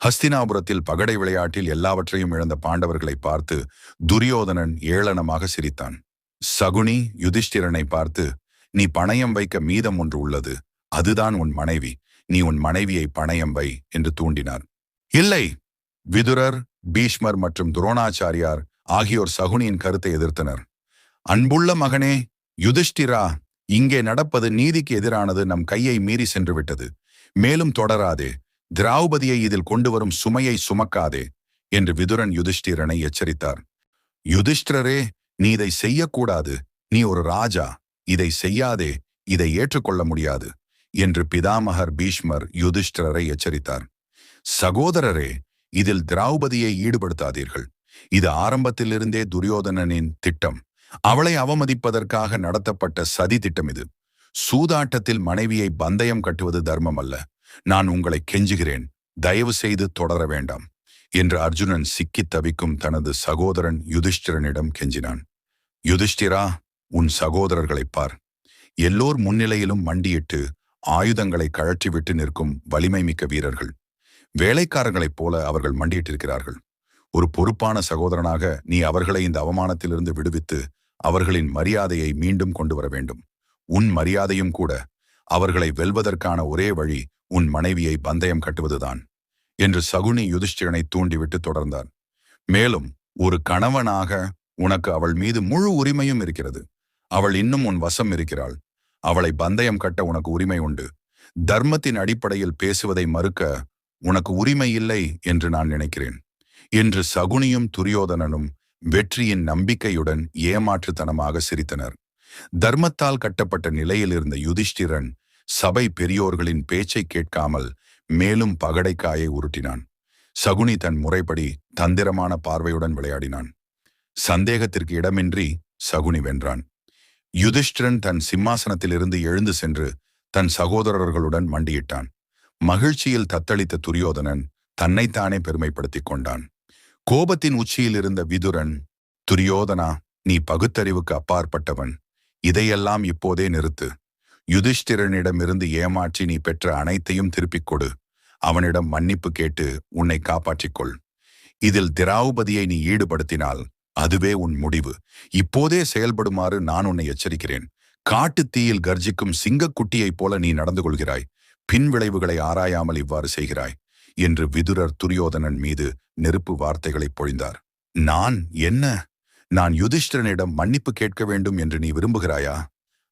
ஹஸ்தினாபுரத்தில் பகடை விளையாட்டில் எல்லாவற்றையும் இழந்த பாண்டவர்களை பார்த்து துரியோதனன் ஏளனமாக சிரித்தான். சகுனி யுதிஷ்டிரனை பார்த்து நீ பணயம் வைக்க மீதம் ஒன்று உள்ளது. அதுதான் உன் மனைவி. நீ உன் மனைவியை பணயம் வை என்று தூண்டினார். இல்லை விதுரர் பீஷ்மர் மற்றும் துரோணாச்சாரியார் ஆகியோர் சகுனியின் கருத்தை எதிர்த்தனர். அன்புள்ள மகனே யுதிஷ்டிரா இங்கே நடப்பது நீதிக்கு எதிரானது. நம் கையை மீறி சென்று விட்டது மேலும் தொடராதே. திராவுபதியை இதில் கொண்டு வரும் சுமையை சுமக்காதே என்று விதுரன் யுதிஷ்டிரனை எச்சரித்தார். யுதிஷ்டிரரே நீ இதை செய்யக்கூடாது. நீ ஒரு ராஜா. இதை செய்யாதே. இதை ஏற்றுக்கொள்ள முடியாது என்று பிதாமகர் பீஷ்மர் யுதிஷ்டிரரை எச்சரித்தார். சகோதரரே இதில் திராவுபதியை ஈடுபடுத்தாதீர்கள். இது ஆரம்பத்திலிருந்தே துரியோதனனின் திட்டம். அவளை அவமதிப்பதற்காக நடத்தப்பட்ட சதி திட்டம் இது. சூதாட்டத்தில் மனைவியை பந்தயம் கட்டுவது தர்மம் அல்ல நான் உங்களை கெஞ்சுகிறேன். தயவு செய்து தொடர வேண்டாம். என்று அர்ஜுனன் சிக்கித் தவிக்கும் தனது சகோதரன் யுதிஷ்டிரனிடம் கெஞ்சினான். யுதிஷ்டிரா உன் சகோதரர்களைப் பார். எல்லோர் முன்னிலையிலும் மண்டியிட்டு ஆயுதங்களை கழற்றிவிட்டு நிற்கும் வலிமை மிக்க வீரர்கள். வேலைக்காரர்களைப் போல அவர்கள் மண்டியிட்டிருக்கிறார்கள். ஒரு பொறுப்பான சகோதரனாக நீ அவர்களை இந்த அவமானத்திலிருந்து விடுவித்து அவர்களின் மரியாதையை மீண்டும் கொண்டு வர வேண்டும். உன் மரியாதையும் கூட அவர்களை வெல்வதற்கான ஒரே வழி உன் மனைவியை பந்தயம் கட்டுவதுதான் என்று சகுனி யுதிஷ்டிரனை தூண்டிவிட்டு தொடர்ந்தார். மேலும் ஒரு கணவனாக உனக்கு அவள் மீது முழு உரிமையும் இருக்கிறது. அவள் இன்னும் உன் வசம் இருக்கிறாள். அவளை பந்தயம் கட்ட உனக்கு உரிமை உண்டு. தர்மத்தின் அடிப்படையில் பேசுவதை மறுக்க உனக்கு உரிமை இல்லை என்று நான் நினைக்கிறேன் என்று சகுனியும் துரியோதனனும் வெற்றியின் நம்பிக்கையுடன் ஏமாற்றுத்தனமாக சிரித்தனர். தர்மத்தால் கட்டப்பட்ட நிலையில் இருந்த யுதிஷ்டிரன் சபை பெரியோர்களின் பேச்சை கேட்காமல் மேலும் பகடைக்காயை உருட்டினான். சகுனி தன் முறைப்படி தந்திரமான பார்வையுடன் விளையாடினான். சந்தேகத்திற்கு இடமின்றி சகுனி வென்றான். யுதிஷ்டிரன் தன் சிம்மாசனத்திலிருந்து எழுந்து சென்று தன் சகோதரர்களுடன் மண்டியிட்டான். மகிழ்ச்சியில் தத்தளித்த துரியோதனன் தன்னைத்தானே பெருமைப்படுத்திக் கொண்டான். கோபத்தின் உச்சியில் இருந்த விதுரன் துரியோதனா நீ பகுத்தறிவுக்கு அப்பாற்பட்டவன். இதையெல்லாம் இப்போதே நிறுத்து. யுதிஷ்டிரனிடமிருந்து ஏமாற்றி நீ பெற்ற அனைத்தையும் திருப்பிக் கொடு. அவனிடம் மன்னிப்பு கேட்டு உன்னை காப்பாற்றிக்கொள். இதில் திராவுபதியை நீ ஈடுபடுத்தினால் அதுவே உன் முடிவு. இப்போதே செயல்படுமாறு நான் உன்னை எச்சரிக்கிறேன். காட்டு தீயில் கர்ஜிக்கும் சிங்கக்குட்டியைப் போல நீ நடந்து கொள்கிறாய். பின் விளைவுகளை ஆராயாமல் இவ்வாறு செய்கிறாய். என்று விதுரர் துரியோதனன் மீது நெருப்பு வார்த்தைகளை பொழிந்தார். நான்? என்ன? நான் யுதிஷ்டிரனிடம் மன்னிப்பு கேட்க வேண்டும் என்று நீ விரும்புகிறாயா?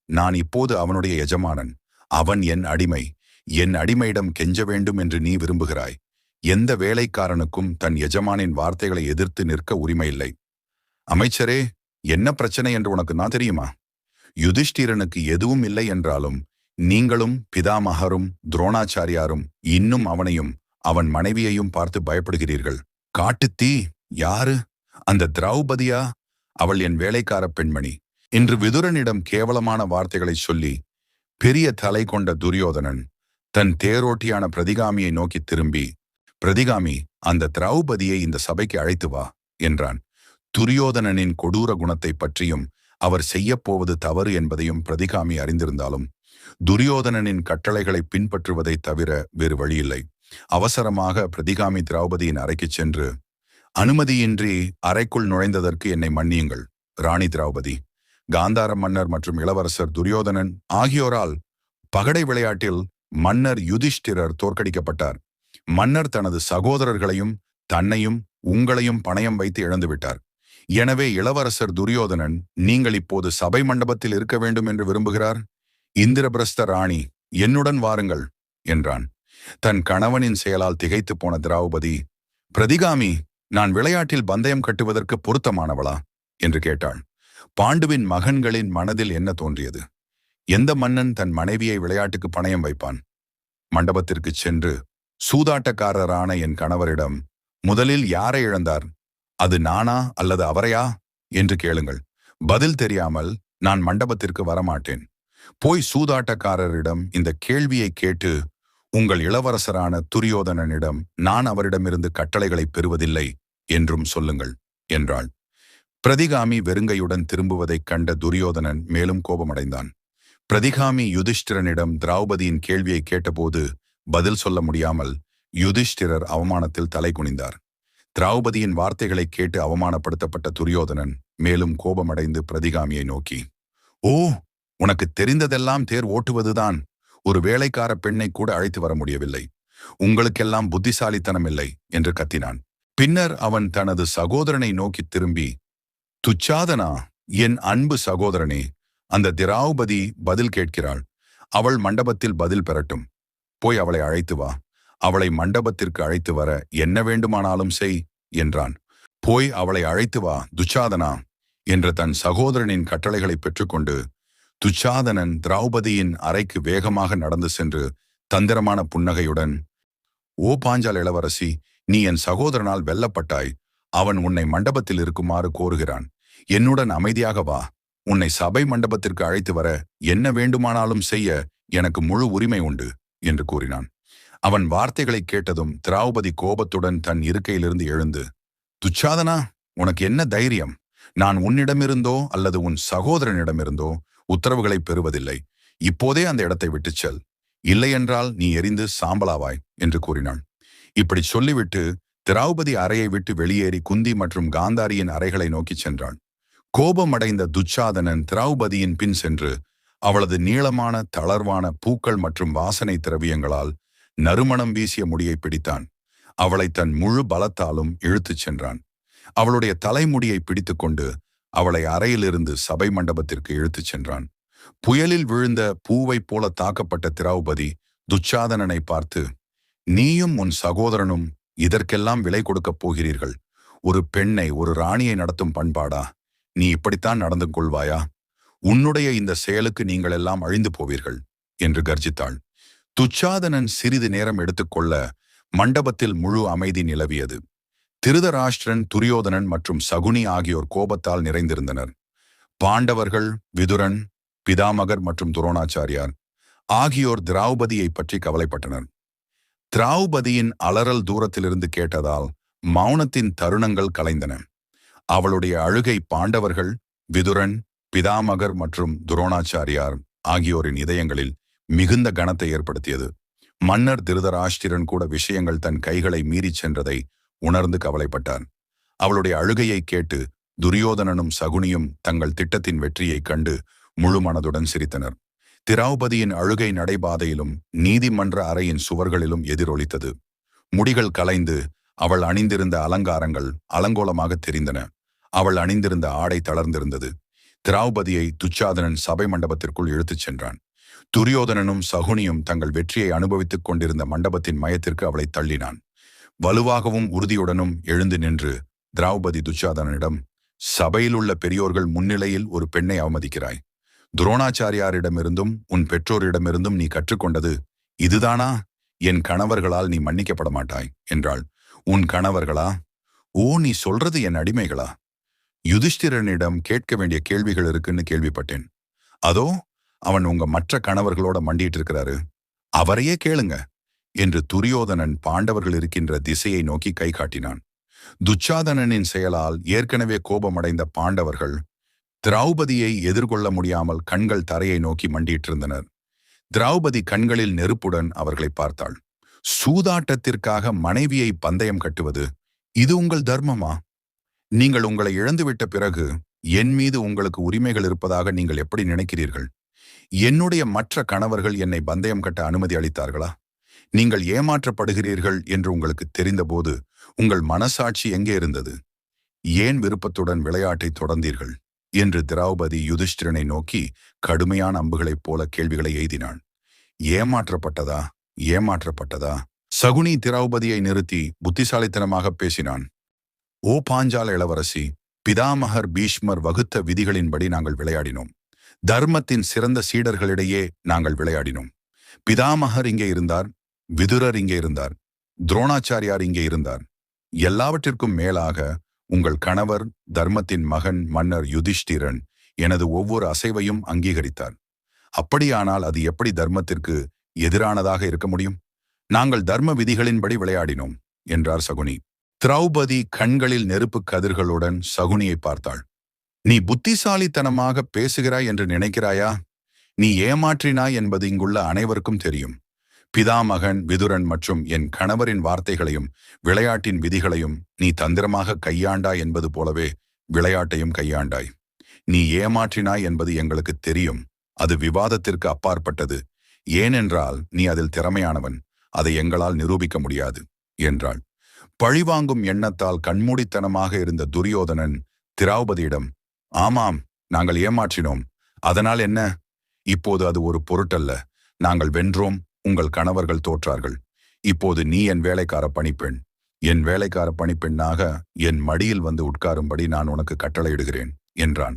நான் இப்போது அவனுடைய எஜமானன். அவன் என் அடிமை. என் அடிமையிடம் கெஞ்ச வேண்டும் என்று நீ விரும்புகிறாய். எந்த வேலைக்காரனுக்கும் தன் எஜமானின் வார்த்தைகளை எதிர்த்து நிற்க உரிமையில்லை. அமைச்சரே என்ன பிரச்சனை என்று உனக்கு நான் தெரியுமா? யுதிஷ்டிரனுக்கு எதுவும் இல்லை என்றாலும் நீங்களும் பிதாமகரும் துரோணாச்சாரியாரும் இன்னும் அவனையும் அவன் மனைவியையும் பார்த்து பயப்படுகிறீர்கள். காட்டுத்தீ யாரு? அந்த திரௌபதியா? அவள் என் வேலைக்கார பெண்மணி. இன்று விதுரனிடம் கேவலமான வார்த்தைகளை சொல்லி பெரிய தலை கொண்ட துரியோதனன் தன் தேரோட்டியான பிரதிகாமியை நோக்கி திரும்பி பிரதிகாமி அந்த திரௌபதியை இந்த சபைக்கு அழைத்து வா என்றான். துரியோதனனின் கொடூர குணத்தை பற்றியும் அவர் செய்யப்போவது தவறு என்பதையும் பிரதிகாமி அறிந்திருந்தாலும் துரியோதனனின் கட்டளைகளை பின்பற்றுவதைத் தவிர வேறு வழியில்லை. அவசரமாக பிரதிகாமி திரௌபதியின் அறைக்குச் சென்று அனுமதியின்றி அறைக்குள் நுழைந்ததற்கு என்னை மன்னியுங்கள் ராணி திரௌபதி. காந்தார மன்னர் மற்றும் இளவரசர் துரியோதனன் ஆகியோரால் பகடை விளையாட்டில் மன்னர் யுதிஷ்டிரர் தோற்கடிக்கப்பட்டார். மன்னர் தனது சகோதரர்களையும் தன்னையும் உங்களையும் பணயம் வைத்து இழந்துவிட்டார். எனவே இளவரசர் துரியோதனன் நீங்கள் இப்போது சபை மண்டபத்தில் இருக்க வேண்டும் என்று விரும்புகிறார்? இந்திரபிரஸ்த ராணி என்னுடன் வாருங்கள் என்றான். தன் கணவனின் செயலால் திகைத்து போன திராவுபதி பிரதிகாமி நான் விளையாட்டில் பந்தயம் கட்டுவதற்கு பொருத்தமானவளா? என்று கேட்டாள். பாண்டுவின் மகன்களின் மனதில் என்ன தோன்றியது? எந்த மன்னன் தன் மனைவியை விளையாட்டுக்கு பணயம் வைப்பான்? மண்டபத்திற்கு சென்று சூதாட்டக்காரரான என் கணவரிடம் முதலில் யாரை இழந்தார்? அது நானா அல்லது அவரையா? என்று கேளுங்கள். பதில் தெரியாமல் நான் மண்டபத்திற்கு வரமாட்டேன். போய் சூதாட்டக்காரரிடம் இந்த கேள்வியை கேட்டு உங்கள் இளவரசரான துரியோதனனிடம் நான் அவரிடமிருந்து கட்டளைகளை பெறுவதில்லை என்றும் சொல்லுங்கள் என்றாள். பிரதிகாமி வெறுங்கையுடன் திரும்புவதைக் கண்ட துரியோதனன் மேலும் கோபமடைந்தான். பிரதிகாமி யுதிஷ்டிரனிடம் திரௌபதியின் கேள்வியை கேட்டபோது பதில் சொல்ல முடியாமல் யுதிஷ்டிரர் அவமானத்தில் தலை குனிந்தார். திரௌபதியின் வார்த்தைகளை கேட்டு அவமானப்படுத்தப்பட்ட துரியோதனன் மேலும் கோபமடைந்து பிரதிகாமியை நோக்கி ஓ உனக்கு தெரிந்ததெல்லாம் தேர் ஓட்டுவதுதான். ஒரு வேலைக்கார பெண்ணை கூட அழைத்து வர முடியவில்லை. உங்களுக்கெல்லாம் புத்திசாலித்தனம் இல்லை என்று கத்தினான். பின்னர் அவன் தனது சகோதரனை நோக்கி திரும்பி துச்சாதனா என் அன்பு சகோதரனே? அந்த திராவுபதி பதில் கேட்கிறாள். அவள் மண்டபத்தில் பதில் பெறட்டும். போய் அவளை அழைத்து வா. அவளை மண்டபத்திற்கு அழைத்து வர என்ன வேண்டுமானாலும் செய் என்றான். போய் அவளை அழைத்து வா துச்சாதனா என்ற தன் சகோதரனின் கட்டளைகளை பெற்றுக்கொண்டு துச்சாதனன் திரௌபதியின் அறைக்கு வேகமாக நடந்து சென்று தந்திரமான புன்னகையுடன் ஓ பாஞ்சால் இளவரசி நீ என் சகோதரனால் வெல்லப்பட்டாய். அவன் உன்னை மண்டபத்தில் இருக்குமாறு கோருகிறான். என்னுடன் அமைதியாக வா. உன்னை சபை மண்டபத்திற்கு அழைத்து வர என்ன வேண்டுமானாலும் செய்ய எனக்கு முழு உரிமை உண்டு என்று கூறினான். அவன் வார்த்தைகளை கேட்டதும் திராவுபதி கோபத்துடன் தன் இருக்கையிலிருந்து எழுந்து துச்சாதனா உனக்கு என்ன தைரியம்? நான் உன்னிடமிருந்தோ அல்லது உன் சகோதரனிடமிருந்தோ உத்தரவுகளை பெறுவதில்லை. இப்போதே அந்த இடத்தை விட்டுச் செல். இல்லையென்றால் நீ எரிந்து சாம்பலாவாய் என்று கூறினாள் இப்படி சொல்லிவிட்டு திராவுபதி அறையை விட்டு வெளியேறி குந்தி மற்றும் காந்தாரியின் அறைகளை நோக்கிச் சென்றாள் கோபமடைந்த துச்சாதனன் திராவுபதியின் பின் சென்று அவளது நீளமான தளர்வான பூக்கள் மற்றும் வாசனை திரவியங்களால் நறுமணம் வீசிய முடியை பிடித்தான். அவளை தன் முழு பலத்தாலும் இழுத்துச் சென்றான். அவளுடைய தலைமுடியை பிடித்துக்கொண்டு அவளை அறையிலிருந்து சபை மண்டபத்திற்கு இழுத்துச் சென்றான். புயலில் விழுந்த பூவைப் போல தாக்கப்பட்ட திரௌபதி துச்சாதனனை பார்த்து நீயும் உன் சகோதரனும் இதற்கெல்லாம் விலை கொடுக்கப் போகிறீர்கள். ஒரு பெண்ணை ஒரு ராணியை நடத்தும் பண்பாடா? நீ இப்படித்தான் நடந்து கொள்வாயா? உன்னுடைய இந்த செயலுக்கு நீங்கள் எல்லாம் அழிந்து போவீர்கள் என்று கர்ஜித்தாள். துச்சாதனன் சிறிது நேரம் எடுத்துக்கொள்ள மண்டபத்தில் முழு அமைதி நிலவியது. திருதராஷ்டிரன் துரியோதனன் மற்றும் சகுனி ஆகியோர் கோபத்தால் நிறைந்திருந்தனர். பாண்டவர்கள் விதுரன் பிதாமகர் மற்றும் துரோணாச்சாரியார் ஆகியோர் திராவுபதியை பற்றி கவலைப்பட்டனர். திராவுபதியின் அலறல் தூரத்திலிருந்து கேட்டதால் மௌனத்தின் தருணங்கள் கலைந்தன. அவளுடைய அழுகை பாண்டவர்கள் விதுரன் பிதாமகர் மற்றும் துரோணாச்சாரியார் ஆகியோரின் இதயங்களில் மிகுந்த கனத்தை ஏற்படுத்தியது. மன்னர் திருதராஷ்டிரன் கூட விஷயங்கள் தன் கைகளை மீறிச் சென்றதை உணர்ந்து கவலைப்பட்டார். அவளுடைய அழுகையை கேட்டு துரியோதனனும் சகுனியும் தங்கள் திட்டத்தின் வெற்றியைக் கண்டு முழு மனதுடன் சிரித்தனர். திராவுபதியின் அழுகை நடைபாதையிலும் நீதிமன்ற அறையின் சுவர்களிலும் எதிரொலித்தது. முடிகள் கலைந்து அவள் அணிந்திருந்த அலங்காரங்கள் அலங்கோலமாக தெரிந்தன. அவள் அணிந்திருந்த ஆடை தளர்ந்திருந்தது. திராவுபதியை துச்சாதனன் சபை மண்டபத்திற்குள் இழுத்துச் சென்றான். துரியோதனனும் சகுனியும் தங்கள் வெற்றியை அனுபவித்துக் கொண்டிருந்த மண்டபத்தின் மயத்திற்கு அவளை தள்ளினான். வலுவாகவும் உறுதியுடனும் எழுந்து நின்று திராவுபதி துச்சாதனனிடம் சபையில் உள்ள பெரியோர்கள் முன்னிலையில் ஒரு பெண்ணை அவமதிக்கிறாய். துரோணாச்சாரியாரிடமிருந்தும் உன் பெற்றோரிடமிருந்தும் நீ கற்றுக்கொண்டது இதுதானா? என் கணவர்களால் நீ மன்னிக்கப்பட மாட்டாய் என்றாள். உன் கணவர்களா? ஓ நீ சொல்றது என் அடிமைகளா? யுதிஷ்டிரனிடம் கேட்க வேண்டிய கேள்விகள் இருக்குன்னு கேள்விப்பட்டேன். அதோ அவன் உங்க மற்ற கணவர்களோட மண்டிட்டு இருக்கிறாரு அவரையே கேளுங்க என்று துரியோதனன் பாண்டவர்கள் இருக்கின்ற திசையை நோக்கி கை காட்டினான். துச்சாதனனின் செயலால் ஏற்கனவே கோபமடைந்த பாண்டவர்கள் திரௌபதியை எதிர்கொள்ள முடியாமல் கண்கள் தரையை நோக்கி மண்டியிட்டிருந்தனர். திரௌபதி கண்களில் நெருப்புடன் அவர்களை பார்த்தாள். சூதாட்டத்திற்காக மனைவியை பந்தயம் கட்டுவது இது உங்கள் தர்மமா? நீங்கள் உங்களை இழந்துவிட்ட பிறகு என் மீது உங்களுக்கு உரிமைகள் இருப்பதாக நீங்கள் எப்படி நினைக்கிறீர்கள்? என்னுடைய மற்ற கணவர்கள் என்னை பந்தயம் கட்ட அனுமதி அளித்தார்களா? நீங்கள் ஏமாற்றப்படுகிறீர்கள் என்று உங்களுக்கு தெரிந்தபோது உங்கள் மனசாட்சி எங்கே இருந்தது? ஏன் விருப்பத்துடன் விளையாட்டை தொடர்ந்தீர்கள்? என்று திரௌபதி யுதிஷ்டிரனை நோக்கி கடுமையான அம்புகளைப் போல கேள்விகளை எய்தினாள். ஏமாற்றப்பட்டதா? ஏமாற்றப்பட்டதா? சகுனி திரௌபதியை நிறுத்தி புத்திசாலித்தனமாக பேசினான். ஓ பாஞ்சால இளவரசி பிதாமகர் பீஷ்மர் வகுத்த விதிகளின்படி நாங்கள் விளையாடினோம். தர்மத்தின் சிறந்த சீடர்களிடையே நாங்கள் விளையாடினோம். பிதாமகர் இங்கே இருந்தார் விதுரர் இங்கே இருந்தார் துரோணாச்சாரியார் இங்கே இருந்தார். எல்லாவற்றிற்கும் மேலாக உங்கள் கணவர் தர்மத்தின் மகன் மன்னர் யுதிஷ்டிரன் எனது ஒவ்வொரு அசைவையும் அங்கீகரித்தார். அப்படியானால் அது எப்படி தர்மத்திற்கு எதிரானதாக இருக்க முடியும்? நாங்கள் தர்ம விதிகளின்படி விளையாடினோம் என்றார் சகுனி. திரௌபதி கண்களில் நெருப்பு கதிர்களுடன் சகுனியை பார்த்தாள். நீ புத்திசாலித்தனமாக பேசுகிறாய் என்று நினைக்கிறாயா? நீ ஏமாற்றினாய் என்பது இங்குள்ள அனைவருக்கும் தெரியும். பிதாமகன் விதுரன் மற்றும் என் கணவரின் வார்த்தைகளையும் விளையாட்டின் விதிகளையும் நீ தந்திரமாக கையாண்டாய் என்பது போலவே விளையாட்டையும் கையாண்டாய். நீ ஏமாற்றினாய் என்பது எங்களுக்கு தெரியும். அது விவாதத்திற்கு அப்பாற்பட்டது. ஏனென்றால் நீ அதில் திறமையானவன் அதை எங்களால் நிரூபிக்க முடியாது என்றாள். பழிவாங்கும் எண்ணத்தால் கண்மூடித்தனமாக இருந்த துரியோதனன் திராவுபதியிடம் ஆமாம் நாங்கள் ஏமாற்றினோம். அதனால் என்ன? இப்போது அது ஒரு பொருட்டல்ல. நாங்கள் வென்றோம் உங்கள் கணவர்கள் தோற்றார்கள். இப்போது நீ என் வேலைக்கார பணிப்பெண். என் வேலைக்கார பணிப்பெண்ணாக என் மடியில் வந்து உட்காரும்படி நான் உனக்கு கட்டளையிடுகிறேன் என்றான்.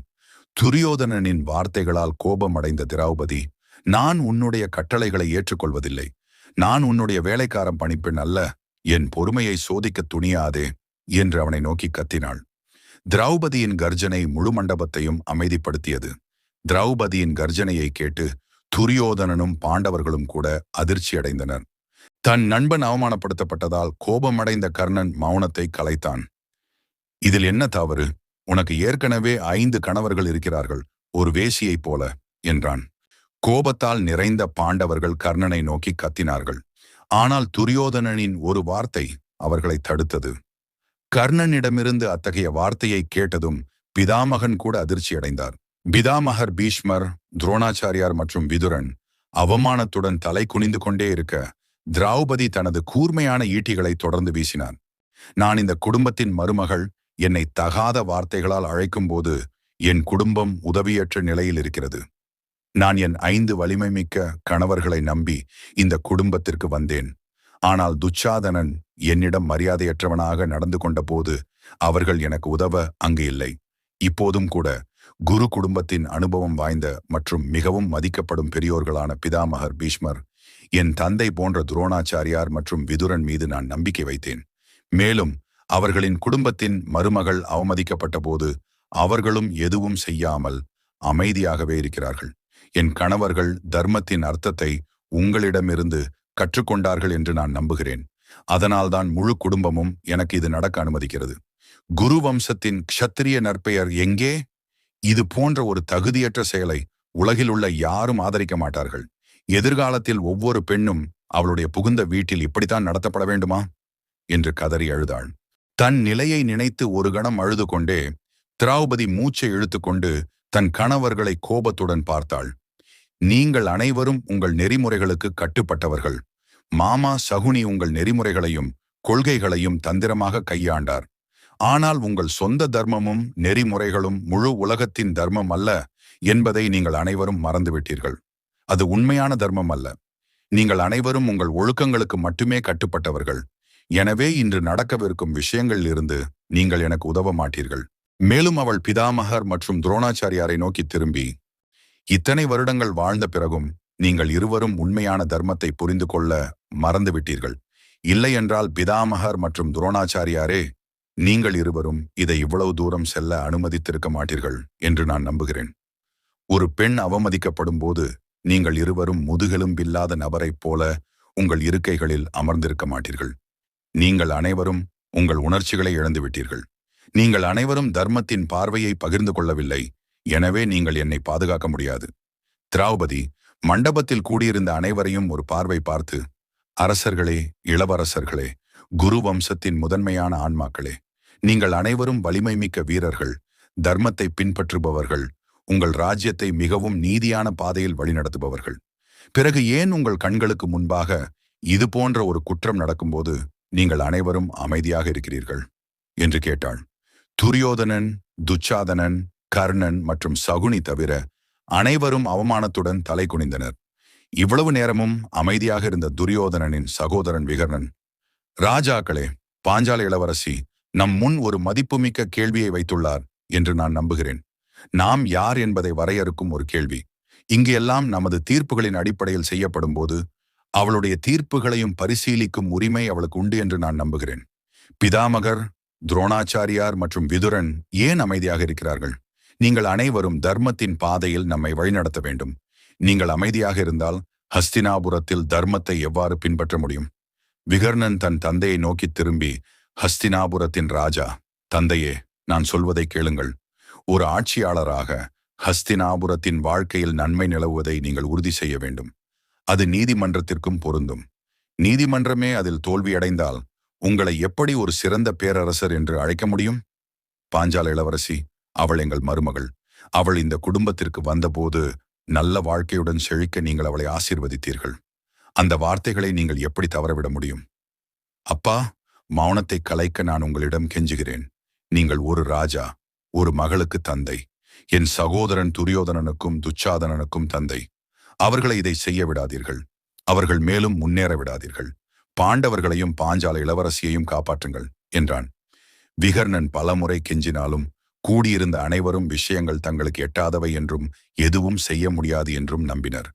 துரியோதனனின் வார்த்தைகளால் கோபமடைந்த திரௌபதி நான் உன்னுடைய கட்டளைகளை ஏற்றுக்கொள்வதில்லை. நான் உன்னுடைய வேலைக்காரன் பணிப்பெண் அல்ல. என் பொறுமையை சோதிக்க துணியாதே என்று அவனை நோக்கி கத்தினாள். திரௌபதியின் கர்ஜனை முழு மண்டபத்தையும் அமைதிப்படுத்தியது. திரௌபதியின் கர்ஜனையை கேட்டு துரியோதனனும் பாண்டவர்களும் கூட அதிர்ச்சி அடைந்தனர். தன் நண்பன் அவமானப்படுத்தப்பட்டதால் கோபமடைந்த கர்ணன் மௌனத்தை கலைத்தான். இதில் என்ன தவறு? உனக்கு ஏற்கனவே ஐந்து கணவர்கள் இருக்கிறார்கள். ஒரு வேசியைப் போல என்றான். கோபத்தால் நிறைந்த பாண்டவர்கள் கர்ணனை நோக்கி கத்தினார்கள். ஆனால் துரியோதனனின் ஒரு வார்த்தை அவர்களை தடுத்தது. கர்ணனிடமிருந்து அத்தகைய வார்த்தையை கேட்டதும் பிதாமகன் கூட அதிர்ச்சியடைந்தார். பிதாமகர் பீஷ்மர் துரோணாச்சாரியார் மற்றும் விதுரன் அவமானத்துடன் தலை குனிந்து கொண்டே இருக்க திரௌபதி தனது கூர்மையான ஈட்டிகளை தொடர்ந்து வீசினார். நான் இந்த குடும்பத்தின் மருமகள் என்னை தகாத வார்த்தைகளால் அழைக்கும்போது என் குடும்பம் உதவியற்ற நிலையில் இருக்கிறது. நான் என் ஐந்து வலிமை மிக்க கணவர்களை நம்பி இந்த குடும்பத்திற்கு வந்தேன். ஆனால் துச்சாதனன் என்னிடம் மரியாதையற்றவனாக நடந்து கொண்டபோது அவர்கள் எனக்கு உதவ அங்கு இல்லை. இப்போதும் கூட குரு குடும்பத்தின் அனுபவம் வாய்ந்த மற்றும் மிகவும் மதிக்கப்படும் பெரியோர்களான பிதாமகர் பீஷ்மர் என் தந்தை போன்ற துரோணாச்சாரியார் மற்றும் விதுரன் மீது நான் நம்பிக்கை வைத்தேன். மேலும் அவர்களின் குடும்பத்தின் மருமகள் அவமதிக்கப்பட்ட போது அவர்களும் எதுவும் செய்யாமல் அமைதியாகவே இருக்கிறார்கள். என் கணவர்கள் தர்மத்தின் அர்த்தத்தை உங்களிடமிருந்து கற்றுக்கொண்டார்கள் என்று நான் நம்புகிறேன். அதனால்தான் முழு குடும்பமும் எனக்கு இது நடக்க அனுமதிக்கிறது. குரு வம்சத்தின் க்ஷத்திரிய நற்பெயர் எங்கே? இது போன்ற ஒரு தகுதியற்ற செயலை உலகில் உள்ள யாரும் ஆதரிக்க மாட்டார்கள். எதிர்காலத்தில் ஒவ்வொரு பெண்ணும் அவளுடைய புகுந்த வீட்டில் இப்படித்தான் நடத்தப்பட வேண்டுமா? என்று கதறி அழுதாள். தன் நிலையை நினைத்து ஒரு கணம் அழுது கொண்டே திராவுபதி மூச்சை இழுத்துக்கொண்டு தன் கணவர்களை கோபத்துடன் பார்த்தாள். நீங்கள் அனைவரும் உங்கள் நெறிமுறைகளுக்கு கட்டுப்பட்டவர்கள். மாமா சகுனி உங்கள் நெறிமுறைகளையும் கொள்கைகளையும் தந்திரமாக கையாண்டார். ஆனால் உங்கள் சொந்த தர்மமும் நெறிமுறைகளும் முழு உலகத்தின் தர்மம் அல்ல என்பதை நீங்கள் அனைவரும் மறந்துவிட்டீர்கள். அது உண்மையான தர்மம் அல்ல. நீங்கள் அனைவரும் உங்கள் ஒழுக்கங்களுக்கு மட்டுமே கட்டுப்பட்டவர்கள். எனவே இன்று நடக்கவிருக்கும் விஷயங்களில் இருந்து நீங்கள் எனக்கு உதவ மாட்டீர்கள். மேலும் அவள் பிதாமகர் மற்றும் துரோணாச்சாரியாரை நோக்கி திரும்பி இத்தனை வருடங்கள் வாழ்ந்த பிறகும் நீங்கள் இருவரும் உண்மையான தர்மத்தை புரிந்து கொள்ள மறந்துவிட்டீர்கள். இல்லையென்றால் பிதாமகர் மற்றும் துரோணாச்சாரியாரே நீங்கள் இருவரும் இதை இவ்வளவு தூரம் செல்ல அனுமதித்திருக்க மாட்டீர்கள் என்று நான் நம்புகிறேன். ஒரு பெண் அவமதிக்கப்படும் போது நீங்கள் இருவரும் முதுகெலும்பில்லாத நபரைப் போல உங்கள் இருக்கைகளில் அமர்ந்திருக்க மாட்டீர்கள். நீங்கள் அனைவரும் உங்கள் உணர்ச்சிகளை இழந்துவிட்டீர்கள். நீங்கள் அனைவரும் தர்மத்தின் பார்வையை பகிர்ந்து கொள்ளவில்லை. எனவே நீங்கள் என்னை பாதுகாக்க முடியாது. திராவுபதி மண்டபத்தில் கூடியிருந்த அனைவரையும் ஒரு பார்வை பார்த்து அரசர்களே இளவரசர்களே குரு வம்சத்தின் முதன்மையான ஆன்மாக்களே நீங்கள் அனைவரும் வலிமை மிக்க வீரர்கள் தர்மத்தை பின்பற்றுபவர்கள் உங்கள் ராஜ்யத்தை மிகவும் நீதியான பாதையில் வழிநடத்துபவர்கள். பிறகு ஏன் உங்கள் கண்களுக்கு முன்பாக இது போன்ற ஒரு குற்றம் நடக்கும்போது நீங்கள் அனைவரும் அமைதியாக இருக்கிறீர்கள்? என்று கேட்டாள். துரியோதனன் துச்சாதனன் கர்ணன் மற்றும் சகுனி தவிர அனைவரும் அவமானத்துடன் தலை குனிந்தனர். இவ்வளவு நேரமும் அமைதியாக இருந்த துரியோதனனின் சகோதரன் விகர்ணன் ராஜாக்களே பாஞ்சால இளவரசி நம் முன் ஒரு மதிப்புமிக்க கேள்வியை வைத்துள்ளார் என்று நான் நம்புகிறேன். நாம் யார் என்பதை வரையறுக்கும் ஒரு கேள்வி. இங்கு எல்லாம் நமது தீர்ப்புகளின் அடிப்படையில் செய்யப்படும் போது அவளுடைய தீர்ப்புகளையும் பரிசீலிக்கும் உரிமை அவளுக்கு உண்டு என்று நான் நம்புகிறேன். பிதாமகர் துரோணாச்சாரியார் மற்றும் விதுரன் ஏன் அமைதியாக இருக்கிறார்கள்? நீங்கள் அனைவரும் தர்மத்தின் பாதையில் நம்மை வழிநடத்த வேண்டும். நீங்கள் அமைதியாக இருந்தால் ஹஸ்தினாபுரத்தில் தர்மத்தை எவ்வாறு பின்பற்ற முடியும்? விகர்ணன் தன் தந்தையை நோக்கி திரும்பி ஹஸ்தினாபுரத்தின் ராஜா தந்தையே நான் சொல்வதை கேளுங்கள். ஒரு ஆட்சியாளராக ஹஸ்தினாபுரத்தின் வாழ்க்கையில் நன்மை நிலவுவதை நீங்கள் உறுதி செய்ய வேண்டும். அது நீதிமன்றத்திற்கும் பொருந்தும். நீதிமன்றமே அதில் தோல்வியடைந்தால் உங்களை எப்படி ஒரு சிறந்த பேரரசர் என்று அழைக்க முடியும்? பாஞ்சால இளவரசி அவள் எங்கள் மருமகள். அவள் இந்த குடும்பத்திற்கு வந்தபோது நல்ல வாழ்க்கையுடன் செழிக்க நீங்கள் அவளை ஆசீர்வதித்தீர்கள். அந்த வார்த்தைகளை நீங்கள் எப்படி தவறவிட முடியும்? அப்பா மௌனத்தை கலைக்க நான் உங்களிடம் கெஞ்சுகிறேன். நீங்கள் ஒரு ராஜா ஒரு மகளுக்கு தந்தை. என் சகோதரன் துரியோதனனுக்கும் துச்சாதனனுக்கும் தந்தை. அவர்களை இதை செய்ய விடாதீர்கள். அவர்கள் மேலும் முன்னேற விடாதீர்கள். பாண்டவர்களையும் பாஞ்சால இளவரசியையும் காப்பாற்றுங்கள் என்றான். விகர்ணன் பலமுறை கெஞ்சினாலும் கூடியிருந்த அனைவரும் விஷயங்கள் தங்களுக்கு எட்டாதவை என்றும் எதுவும் செய்ய முடியாது என்றும் நம்பினர்.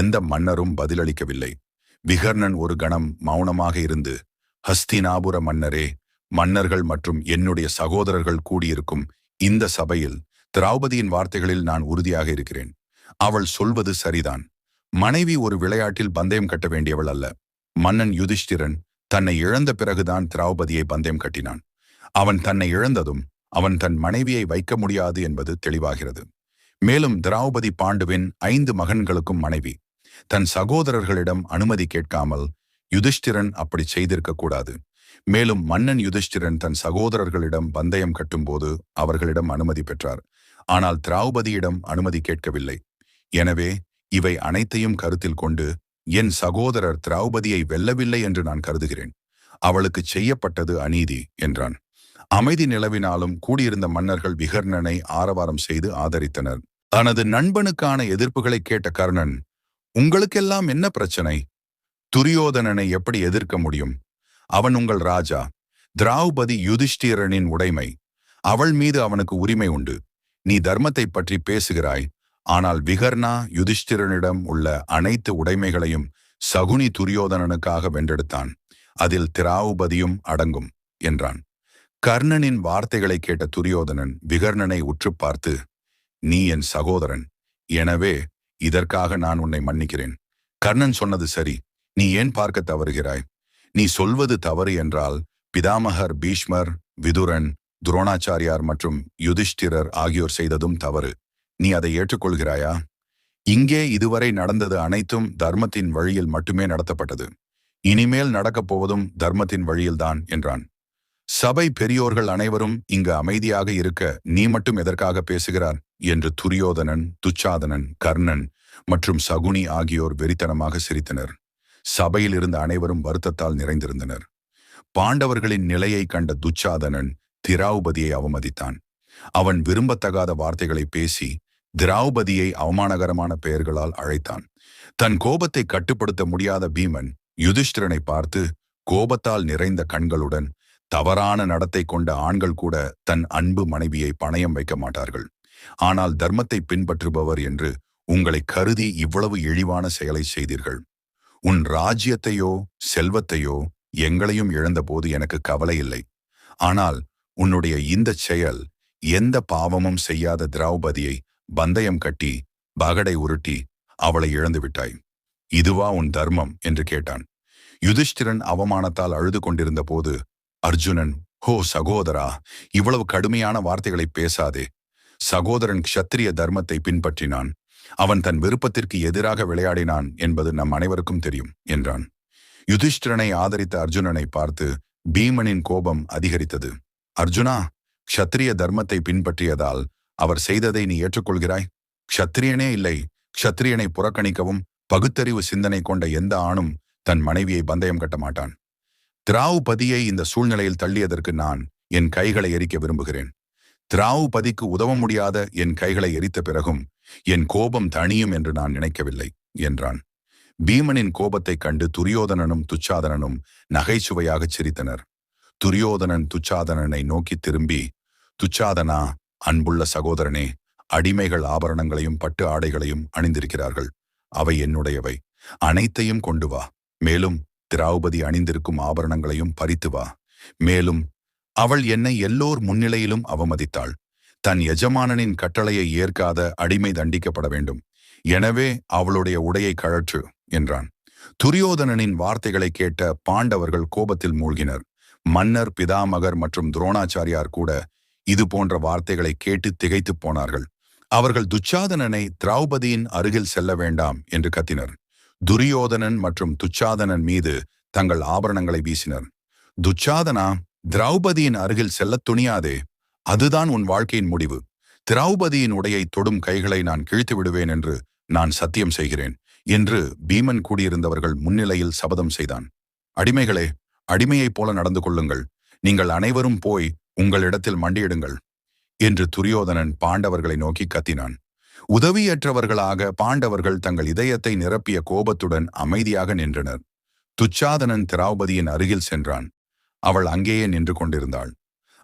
எந்த மன்னரும் பதிலளிக்கவில்லை. விகர்ணன் ஒரு கணம் மௌனமாக இருந்து ஹஸ்தினாபுர மன்னரே மன்னர்கள் மற்றும் என்னுடைய சகோதரர்கள் கூடியிருக்கும் இந்த சபையில் திரௌபதியின் வார்த்தைகளில் நான் உறுதியாக இருக்கிறேன். அவள் சொல்வது சரிதான். மனைவி ஒரு விளையாட்டில் பந்தயம் கட்ட வேண்டியவள் அல்ல. மன்னன் யுதிஷ்டிரன் தன்னை இழந்த பிறகுதான் திரௌபதியை பந்தயம் கட்டினான். அவன் தன்னை இழந்ததும் அவன் தன் மனைவியை வைக்க முடியாது என்பது தெளிவாகிறது. மேலும் திரௌபதி பாண்டுவின் ஐந்து மகன்களுக்கும் மனைவி. தன் சகோதரர்களிடம் அனுமதி கேட்காமல் யுதிஷ்டிரன் அப்படி செய்திருக்க கூடாது. மேலும் மன்னன் யுதிஷ்டிரன் தன் சகோதரர்களிடம் பந்தயம் கட்டும்போது அவர்களிடம் அனுமதி பெற்றார். ஆனால் திரௌபதியிடம் அனுமதி கேட்கவில்லை. எனவே இவை அனைத்தையும் கருத்தில் கொண்டு என் சகோதரர் திரௌபதியை வெல்லவில்லை என்று நான் கருதுகிறேன். அவளுக்கு செய்யப்பட்டது அநீதி என்றான். அமைதி நிலவினாலும் கூடியிருந்த மன்னர்கள் விகர்ணனை ஆரவாரம் செய்து ஆதரித்தனர். தனது நண்பனுக்கான எதிர்ப்புகளை கேட்ட கர்ணன் உங்களுக்கெல்லாம் என்ன பிரச்சனை? துரியோதனனை எப்படி எதிர்க்க முடியும்? அவன் உங்கள் ராஜா திராவுபதி யுதிஷ்டிரனின் உடைமை. அவள் மீது அவனுக்கு உரிமை உண்டு. நீ தர்மத்தை பற்றி பேசுகிறாய். ஆனால் விகர்ணா யுதிஷ்டிரனிடம் உள்ள அனைத்து உடைமைகளையும் சகுனி துரியோதனனுக்காக வென்றெடுத்தான். அதில் திராவுபதியும் அடங்கும் என்றான். கர்ணனின் வார்த்தைகளை கேட்ட துரியோதனன் விகர்ணனை உற்று பார்த்து நீ என் சகோதரன். எனவே இதற்காக நான் உன்னை மன்னிக்கிறேன். கர்ணன் சொன்னது சரி. நீ ஏன் பார்க்க தவறுகிறாய்? நீ சொல்வது தவறு என்றால் பிதாமகர் பீஷ்மர் விதுரன் துரோணாச்சாரியார் மற்றும் யுதிஷ்டிரர் ஆகியோர் செய்ததும் தவறு. நீ அதை ஏற்றுக்கொள்கிறாயா? இங்கே இதுவரை நடந்தது அனைத்தும் தர்மத்தின் வழியில் மட்டுமே நடத்தப்பட்டது. இனிமேல் நடக்கப் போவதும் தர்மத்தின் வழியில்தான் என்றான். சபை பெரியோர்கள் அனைவரும் இங்கு அமைதியாக இருக்க நீ மட்டும் எதற்காக பேசுகிறார்? என்று துரியோதனன் துச்சாதனன் கர்ணன் மற்றும் சகுனி ஆகியோர் வெறித்தனமாக சிரித்தனர். சபையில் இருந்த அனைவரும் வருத்தத்தால் நிறைந்திருந்தனர். பாண்டவர்களின் நிலையை கண்ட துச்சாதனன் திராவுபதியை அவமதித்தான். அவன் விரும்பத்தகாத வார்த்தைகளை பேசி திராவுபதியை அவமானகரமான பெயர்களால் அழைத்தான். தன் கோபத்தை கட்டுப்படுத்த முடியாத பீமன் யுதிஷ்டிரனை பார்த்து கோபத்தால் நிறைந்த கண்களுடன் தவறான நடத்தை கொண்ட ஆண்கள் கூட தன் அன்பு மனைவியை பணயம் வைக்க மாட்டார்கள். ஆனால் தர்மத்தை பின்பற்றுபவர் என்று உங்களை கருதி இவ்வளவு இழிவான செயலை செய்தீர்கள். உன் ராஜ்யத்தையோ செல்வத்தையோ எங்களையும் இழந்தபோது எனக்கு கவலை இல்லை. ஆனால் உன்னுடைய இந்த செயல் எந்த பாவமும் செய்யாத திரௌபதியை பந்தயம் கட்டி பகடை உருட்டி அவளை இழந்து விட்டாய். இதுவா உன் தர்மம்? என்று கேட்டான். யுதிஷ்டிரன் அவமானத்தால் அழுது கொண்டிருந்த போது அர்ஜுனன் ஹோ சகோதரா இவ்வளவு கடுமையான வார்த்தைகளை பேசாதே. சகோதரன் க்ஷத்திரிய தர்மத்தை பின்பற்றினான். அவன் தன் விருப்பத்திற்கு எதிராக விளையாடினான் என்பது நம் அனைவருக்கும் தெரியும் என்றான். யுதிஷ்டிரனை ஆதரித்த அர்ஜுனனை பார்த்து பீமனின் கோபம் அதிகரித்தது. அர்ஜுனா க்ஷத்திரிய தர்மத்தை பின்பற்றியதால் அவர் செய்ததை நீ ஏற்றுக்கொள்கிறாய்? க்ஷத்திரியனே இல்லை க்ஷத்திரியனை புறக்கணிக்கவும் பகுத்தறிவு சிந்தனை கொண்ட எந்த ஆணும் தன் மனைவியை பந்தயம் கட்ட மாட்டான். திராவுபதியை இந்த சூழ்நிலையில் தள்ளியதற்கு நான் என் கைகளை எரிக்க விரும்புகிறேன். திராவுபதிக்கு உதவ முடியாத என் கைகளை எரித்த பிறகும் என் கோபம் தணியும் என்று நான் நினைக்கவில்லை என்றான். பீமனின் கோபத்தைக் கண்டு துரியோதனனும் துச்சாதனனும் நகைச்சுவையாகச் சிரித்தனர். துரியோதனன் துச்சாதனனை நோக்கி திரும்பி துச்சாதனா அன்புள்ள சகோதரனே அடிமைகள் ஆபரணங்களையும் பட்டு ஆடைகளையும் அணிந்திருக்கிறார்கள். அவை என்னுடையவை. அனைத்தையும் கொண்டு வா. மேலும் திராவுபதி அணிந்திருக்கும் ஆபரணங்களையும் பறித்து வா. மேலும் அவள் என்னை எல்லோர் முன்னிலையிலும் அவமதித்தாள். தன் எஜமானனின் கட்டளையை ஏற்காத அடிமை தண்டிக்கப்பட வேண்டும். எனவே அவளுடைய உடையை கழற்று என்றான். துரியோதனனின் வார்த்தைகளை கேட்ட பாண்டவர்கள் கோபத்தில் மூழ்கினர். மன்னர் பிதாமகர் மற்றும் துரோணாச்சாரியார் கூட இது போன்ற வார்த்தைகளை கேட்டு திகைத்துப் போனார்கள். அவர்கள் துச்சாதனனை திரௌபதியின் அருகில் செல்ல வேண்டாம் என்று கத்தினர். துரியோதனன் மற்றும் துச்சாதனன் மீது தங்கள் ஆபரணங்களை வீசினர். துச்சாதனா திரௌபதியின் அருகில் செல்லத் துணியாதே அதுதான் உன் வாழ்க்கையின் முடிவு. திரௌபதியின் உடையை தொடும் கைகளை நான் கிழித்து விடுவேன் என்று நான் சத்தியம் செய்கிறேன் என்று பீமன் கூடியிருந்தவர்கள் முன்னிலையில் சபதம் செய்தான். அடிமைகளே அடிமையைப் போல நடந்து கொள்ளுங்கள். நீங்கள் அனைவரும் போய் உங்களிடத்தில் மண்டியிடுங்கள் என்று துரியோதனன் பாண்டவர்களை நோக்கி கத்தினான். உதவியற்றவர்களாக பாண்டவர்கள் தங்கள் இதயத்தை நிரப்பிய கோபத்துடன் அமைதியாக நின்றனர். துச்சாதனன் திராபதியின் அருகில் சென்றான். அவள் அங்கேயே நின்று கொண்டிருந்தாள்.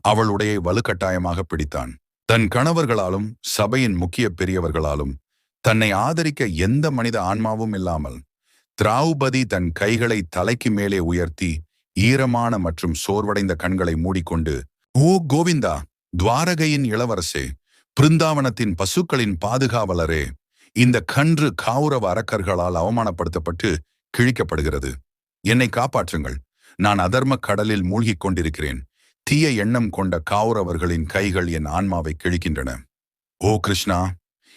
அவளுடைய வலுக்கட்டாயமாக பிடித்தான். தன் கணவர்களாலும் சபையின் முக்கிய பெரியவர்களாலும் தன்னை ஆதரிக்க எந்த மனித ஆன்மாவும் இல்லாமல் திராவுபதி தன் கைகளை தலைக்கு மேலே உயர்த்தி ஈரமான மற்றும் சோர்வடைந்த கண்களை மூடிக்கொண்டு ஓ கோவிந்தா துவாரகையின் இளவரசே பிருந்தாவனத்தின் பசுக்களின் பாதுகாவலரே இந்த கன்று காவுரவ அரக்கர்களால் அவமானப்படுத்தப்பட்டு கிழிக்கப்படுகிறது. என்னை காப்பாற்றுங்கள். நான் அதர்ம கடலில் மூழ்கிக் கொண்டிருக்கிறேன். தீய எண்ணம் கொண்ட காவுரவர்களின் கைகள் என் ஆன்மாவை கிழிக்கின்றன. ஓ கிருஷ்ணா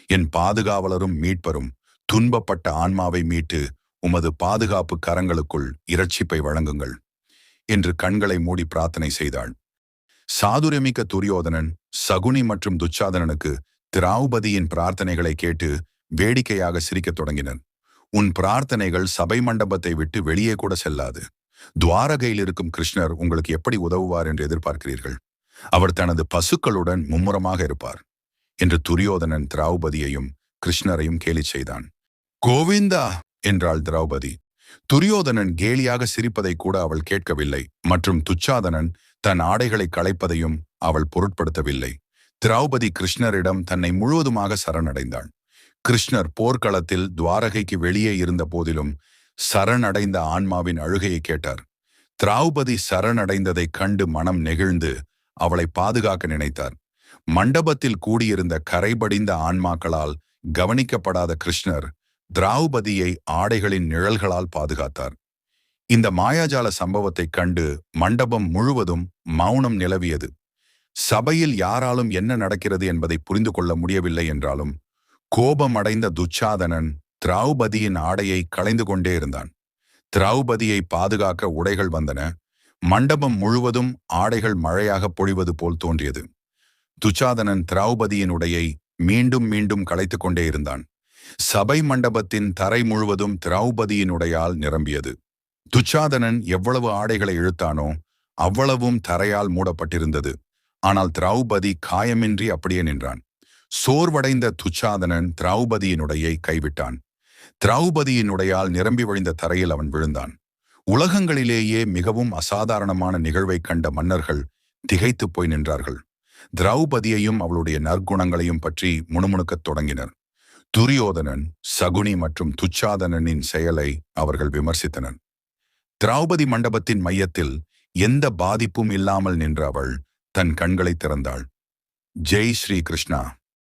என் பாதுகாவலரும் மீட்பரும் துன்பப்பட்ட ஆன்மாவை மீட்டு உமது பாதுகாப்பு கரங்களுக்குள் இரட்சிப்பை வழங்குங்கள் என்று கண்களை மூடி பிரார்த்தனை செய்தாள். சாதுரியமிக்க துரியோதனன் சகுனி மற்றும் துச்சாதனனுக்கு திராவுபதியின் பிரார்த்தனைகளை கேட்டு வேடிக்கையாக சிரிக்கத் தொடங்கினர் உன் பிரார்த்தனைகள் சபை மண்டபத்தை விட்டு வெளியே கூட செல்லாது. துவாரகையில் இருக்கும் கிருஷ்ணர் உங்களுக்கு எப்படி உதவுவார் என்று எதிர்பார்க்கிறீர்கள்? அவர் தனது பசுக்களுடன் மும்முரமாக இருப்பார் என்று துரியோதனன் திராவுபதியையும் கிருஷ்ணரையும் கேலி செய்தான். கோவிந்தா! என்றாள் திரௌபதி. துரியோதனன் கேலியாக சிரிப்பதை கூட அவள் கேட்கவில்லை மற்றும் துச்சாதனன் தன் ஆடைகளை களைப்பதையும் அவள் பொருட்படுத்தவில்லை. திரௌபதி கிருஷ்ணரிடம் தன்னை முழுவதுமாக சரணடைந்தாள். கிருஷ்ணர் போர்க்களத்தில் துவாரகைக்கு வெளியே இருந்த போதிலும் சரணடைந்த ஆன்மாவின் அழுகையை கேட்டார். திரௌபதி சரணடைந்ததைக் கண்டு மனம் நெகிழ்ந்து அவளை பாதுகாக்க நினைத்தார். மண்டபத்தில் கூடியிருந்த கரைபடிந்த ஆன்மாக்களால் கவனிக்கப்படாத கிருஷ்ணர் திராவுபதியை ஆடைகளின் நிழல்களால் பாதுகாத்தார். இந்த மாயாஜால சம்பவத்தைக் கண்டு மண்டபம் முழுவதும் மௌனம் நிலவியது. சபையில் யாராலும் என்ன நடக்கிறது என்பதை புரிந்து கொள்ள முடியவில்லை என்றாலும் கோபமடைந்த துச்சாதனன் திரௌபதியின் ஆடையை களைந்து கொண்டே இருந்தான். திரௌபதியை பாதுகாக்க உடைகள் வந்தன. மண்டபம் முழுவதும் ஆடைகள் மழையாக பொழிவது போல் தோன்றியது. துச்சாதனன் திரௌபதியின் உடையை மீண்டும் மீண்டும் களைத்து கொண்டே இருந்தான். சபை மண்டபத்தின் தரை முழுவதும் திரௌபதியின் உடையால் நிரம்பியது. துச்சாதனன் எவ்வளவு ஆடைகளை இழுத்தானோ அவ்வளவும் தரையால் மூடப்பட்டிருந்தது. ஆனால் திரௌபதி காயமின்றி அப்படியே நின்றான். சோர்வடைந்த துச்சாதனன் திரௌபதியினுடையை கைவிட்டான். திரௌபதியினுடையால் நிரம்பி வழிந்த தரையில் அவன் விழுந்தான். உலகங்களிலேயே மிகவும் அசாதாரணமான நிகழ்வைக் கண்ட மன்னர்கள் திகைத்துப் போய் நின்றார்கள். திரௌபதியையும் அவளுடைய நற்குணங்களையும் பற்றி முணுமுணுக்கத் தொடங்கினர். துரியோதனன் சகுனி மற்றும் துச்சாதனனின் செயலை அவர்கள் விமர்சித்தனர். திரௌபதி மண்டபத்தின் மையத்தில் எந்த பாதிப்பும் இல்லாமல் நின்ற அவள் தன் கண்களை திறந்தாள். ஜெய் ஸ்ரீ கிருஷ்ணா.